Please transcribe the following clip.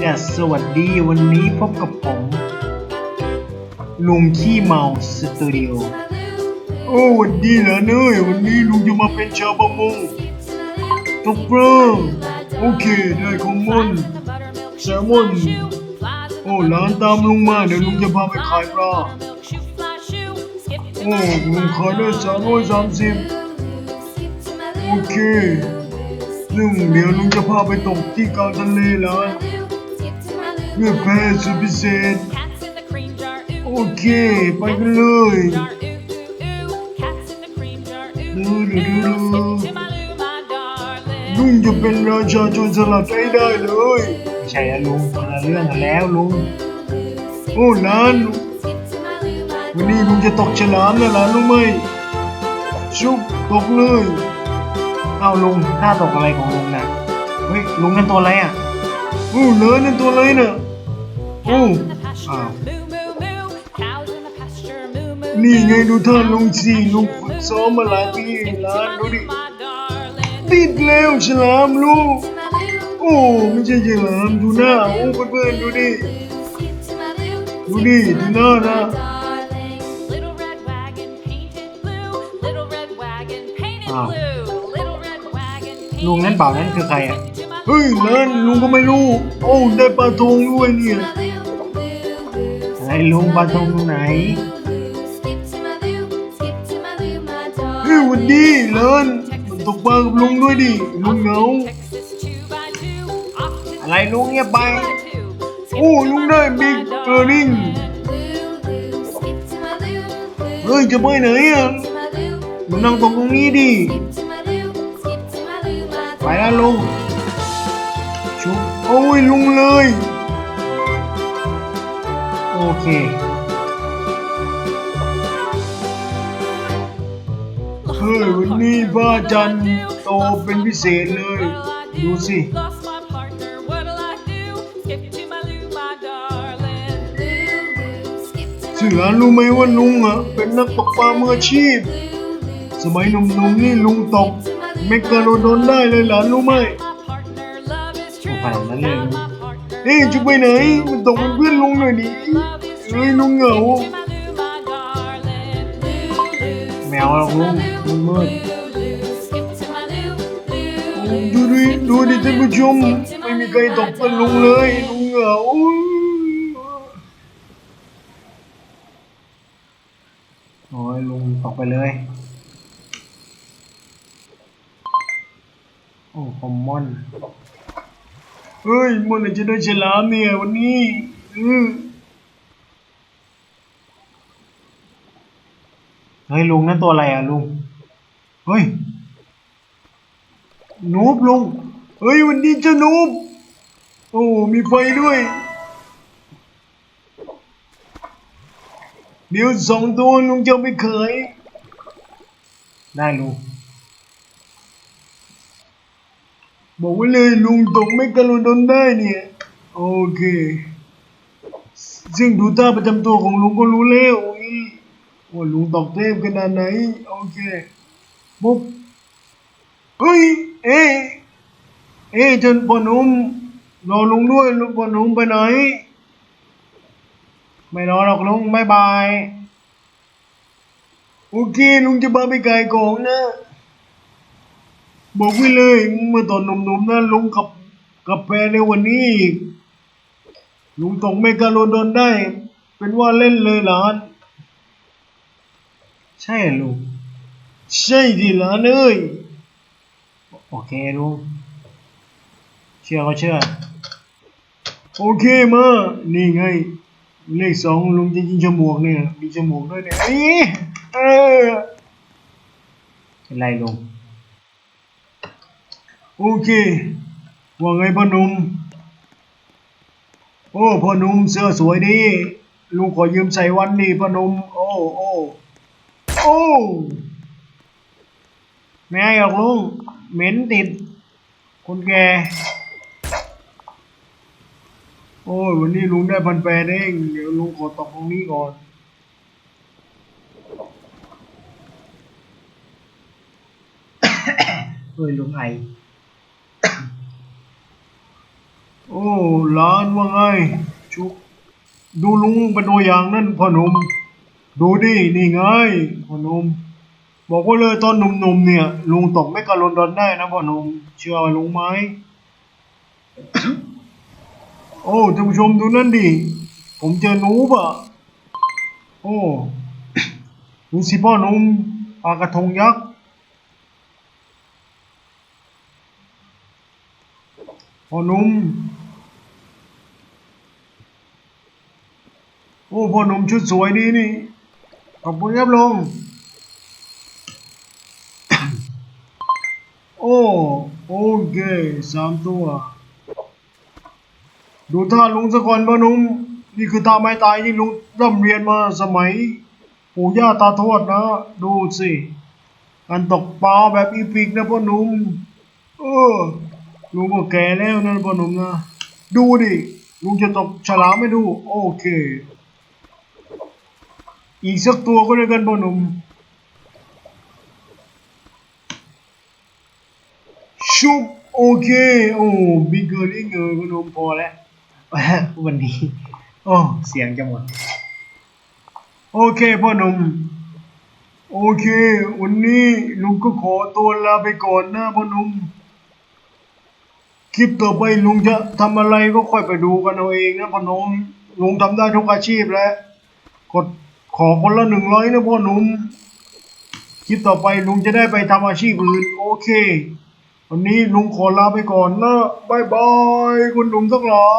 เนี่ยสวัสดีวันนี้พบกับผม ลุงขี้เมาสตูดิโอโอ้วันดีเหรอเนยวันนี้ลุงจะมาเป็นชาวประมงตกปลาโอเคได้ของมันแซลมอนโอ้ร้านตามลุงมาเดี๋ยวลุงจะพาไปขายปลาโอ้ลุงขายได้สามร้อยสามสิบโอเคลุงเดี๋ยวลุงจะพาไปตกที่กลางทะเลแล้ว เพื่อแพ้สุดพิเศษ โอเค ไปกันเลยดูดูดูดูลุงจะเป็นราชาโจรสลัดให้ได้เลยไม่ใช่แล้วลุงคนละเรื่องกันแล้วลุงโอ้หลานวันนี้ลุงจะตกฉลามนะหลานรู้ไหมชุบตกเลยเอาลุงท่าตกอะไรของลุงน่ะเฮ้ยลุงนั่นตัวอะไรอะโอ้หลานนั่นตัวอะไรน่ะ โอ้อ้าวนี่ไงดูท่าลุงสิลุงฝึกซ้อมมาหลายปีหลานดูดิติดแล้วฉลามลูก โอ้ไม่ใช่ฉลามดูหน้าโอ้เพื่อนๆดูดิดูดิดูหน้านะลุงนั่นเปล่านั่นคือใครอะ เฮ้ยนั่นลุงก็ไม่รู้ โอ้ได้ปลาทองด้วยเนี่ย อะไรลุงปลาทองตรงไหนเฮ้ยวันดีเลินมันตกปลากับลุงด้วยดิลุงเโอ้ลุงได้บิ๊กเกอร์ลิงเฮ้ยจะไปไหนอะมันนั่งตรงตรงนี้ดิไปแล้วลุงชุบโอ้ยลุงเลยโอเค เฮ้ยวันนี้พระจันทร์โตเป็นพิเศษเลย ดูสิ เสือรู้ไหมว่าลุงอะ เป็นนักตกปลามืออาชีพ สมัยหนุ่มๆนี่ลุงตกเมกะโลโดนได้เลยหลานรู้ไหมขนาดนั้นเลยเฮ้ยจะไปไหน มันตกเป็นเพื่อนลุงหน่อยดิ เฮ้ยลุงเหงาแมวอะลุงลุงมืดดูดิดูดิท่านผู้ชมไม่มีใครตกเป็นลุงเลยลุงเหงาโอ้ยลุงตกไปเลยโอ้คอมมอนเฮ้ยมื่อไหร่จะได้ฉลามเนี่ยวันนี้อือ เฮ้ยลุงนั่นตัวอะไรอะลุง เฮ้ย นูบลุง เฮ้ยวันนี้จ้านูบ โอ้มีไฟด้วย เดี๋ยวสองตัวลุงจะเอาไปขายได้ลุง บอกไว้เลยลุงตกไม่กระโดดนได้เนี่ย โอเค ซึ่งดูท่าประจำตัวของลุงก็รู้แล้ว ว่าลุงตกเทพขนาดไหน โอเคปุ๊บเฮ้ยเอ๊เอ๊จนปนุ่มรอลุงด้วยลุงปนุ่มไปไหน ไม่รอหรอกลุงบายบายโอเคลุงจะพาไปขายของนะบอกไว้เลยเมื่อตอนหนุ่มๆนะลุงกับกับแฟนในวันนี้ลุงตกเมกาโลดอนได้ เป็นว่าเล่นเลยหลาน ใช่ลุงใช่ดิหลานเอ้ยโอเคลุงเชื่อก็เชื่อ โอเคมานี่ไง เลขสองลุงจะยิงฉมวกเนี่ยมีฉมวกด้วยเนี่ยเอ้เออเป็นไรลุงโอเคว่าไงพ่อหนุ่มโอ้พ่อหนุ่มเสื้อสวยดีลุงขอยืมใส่วันนี้พ่อหนุ่มโอ้โอ้ โอ้ไม่ให้หรอกลุงเหม็นติด คนแก่ โอ้ยวันนี้ลุงได้พันแปดเองเดี๋ยวลุงขอตกตรงนี้ก่อน เฮ้ยลุงไอโอ้โอ้หลานว่าไงชุกดูลุงเป็นตัวอย่างนั่นพ่อหนุ่ม ดูดิ นี่ไงพ่อหนุ่มบอกว่าเลยตอนหนุ่มๆเนี่ย ลุงตกไม่กระลนดอนได้นะพ่อหนุ่มเชื่อลุงไหม โอ้ท่านผู้ชมดูนั่นดิ ผมเจอนูปะโอ้ดูสิพ่อหนุ่มปลากระทงยักษ์พ่อหนุ่มโอ้พ่อหนุ่มชุดสวยดีนี่ อบคุณครับลุง โอ้โอเคสามตัว ดูท่าลุงสะก่อนพ่อหนุ่มนี่คือท่าไม้ตายที่ลุงร่ำเรียนมาสมัย ปู่ย่าตาทวดนะ ดูสิการตกปลาแบบอีพิกนะพ่อหนุ่มเออลุงก็แก่แล้วนะพ่อหนุ่มนะ ดูดิลุงจะตกฉลามไม่ดู โอเค อีกสักตัวก็ได้กันพ่อหนุ่มชุบโอเคโอ้บิ๊กเกอร์ลิงเออพ่อหนุ่มพอแล้ววันนี้โอ้เสียงจะหมดโอเคพ่อหนุ่มโอเค วันนี้ลุงก็ขอตัวลาไปก่อนนะพ่อหนุ่มคลิปต่อไปลุงจะทำอะไรก็ค่อยไปดูกันเอาเองนะพ่อหนุ่มลุงทำได้ทุกอาชีพแล้วกด ขอคนละหนึ่งร้อยนะพ่อหนุ่มคลิปต่อไปลุงจะได้ไปทำอาชีพอื่นโอเค วันนี้ลุงขอลาไปก่อนนะบายบาย คุณหนุ่มทั้งหลาย